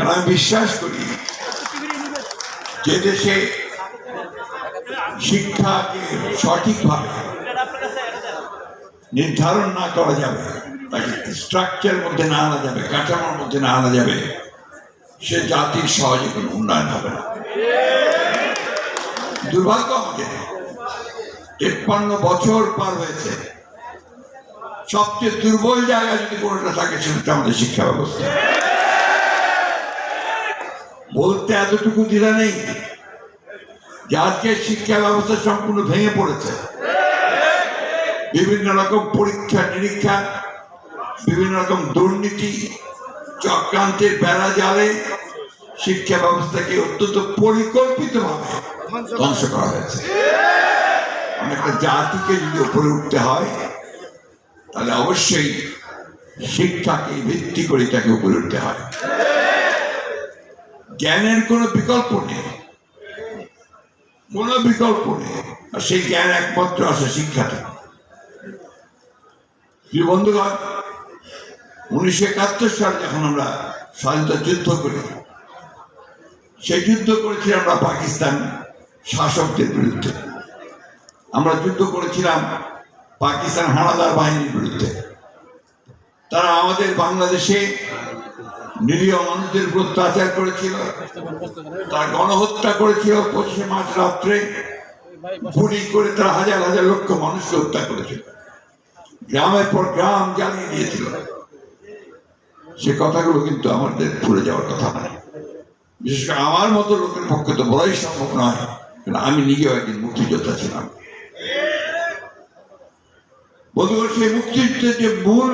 কারণ আমি বিশ্বাস করি যে দেশে শিক্ষাকে সঠিকভাবে নির্ধারণ না করা যাবে, তাকে স্ট্রাকচার মধ্যে না আনা যাবে, কাঠামোর মধ্যে না আনা যাবে, সে জাতির সহজে কোনো উন্নয়ন হবে না। দুর্ভাগ্য আমাদের, তেপ্পান্ন বছর পার হয়েছে। সবচেয়ে দুর্বল জায়গা যদি কোনোটা থাকে, সেটা আমাদের শিক্ষা ব্যবস্থা। বলতে এতটুকু দ্বিধা নেই যে শিক্ষা ব্যবস্থা সম্পূর্ণ ভেঙে পড়েছে। বিভিন্ন রকম পরীক্ষা, নিরীক্ষা, বিভিন্ন রকম দুর্নীতি, চক্রান্তের বেড়া জালে শিক্ষা ব্যবস্থাকে অত্যন্ত পরিকল্পিতভাবে ধ্বংস করা হয়েছে। অনেকটা জাতিকে যদি উপরে উঠতে হয়, তাহলে অবশ্যই শিক্ষাকে ভিত্তি করে তাকে উপরে উঠতে হয়। জ্ঞানের কোনো বিকল্প নেই। কোনো বিকল্প নেই। আর সেই জ্ঞান একমাত্র আছে শিক্ষা থেকে প্রিয় বন্ধুগণ, উনিশশো একাত্তর সালে যখন আমরা স্বাধীনতা যুদ্ধ করি, সেই যুদ্ধ করেছি আমরা পাকিস্তান শাসকদের বিরুদ্ধে। আমরা যুদ্ধ করেছিলাম পাকিস্তান হানাদার বাহিনীর বিরুদ্ধে। তারা আমাদের বাংলাদেশে নিরীহ মানুষদের উপর অত্যাচার করেছিল, তারা গণহত্যা করেছিল পঁচিশে মার্চ রাত্রে। গুলি করে তারা হাজার হাজার লক্ষ মানুষকে হত্যা করেছিল। গ্রামের পর গ্রাম জ্বালিয়ে দিয়েছিল। সে কথাগুলো কিন্তু আমাদের ভুলে যাওয়ার কথা নয়। বিশেষ করে আমার মতো লোকের পক্ষে তো বলাই সম্ভব নয় আমি নিজেও একদিন মুক্তিযোদ্ধা ছিলাম। বন্ধুগণ, সেই মুক্তিযুদ্ধের যে মূল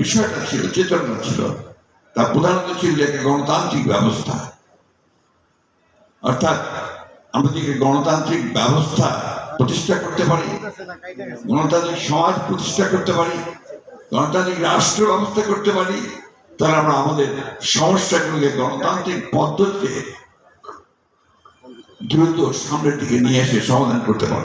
বিষয়টা ছিল, চেতনা ছিল তা প্রধানত ছিল একটা গণতান্ত্রিক ব্যবস্থা। অর্থাৎ আমরা যদি গণতান্ত্রিক ব্যবস্থা প্রতিষ্ঠা করতে পারি, গণতান্ত্রিক সমাজ প্রতিষ্ঠা করতে পারি, গণতান্ত্রিক রাষ্ট্র ব্যবস্থা করতে পারি, তাহলে আমরা আমাদের সমস্যাগুলোকে, গণতান্ত্রিক পদ্ধতিতে দ্রুত সামনের দিকে নিয়ে এসে সমাধান করতে পারি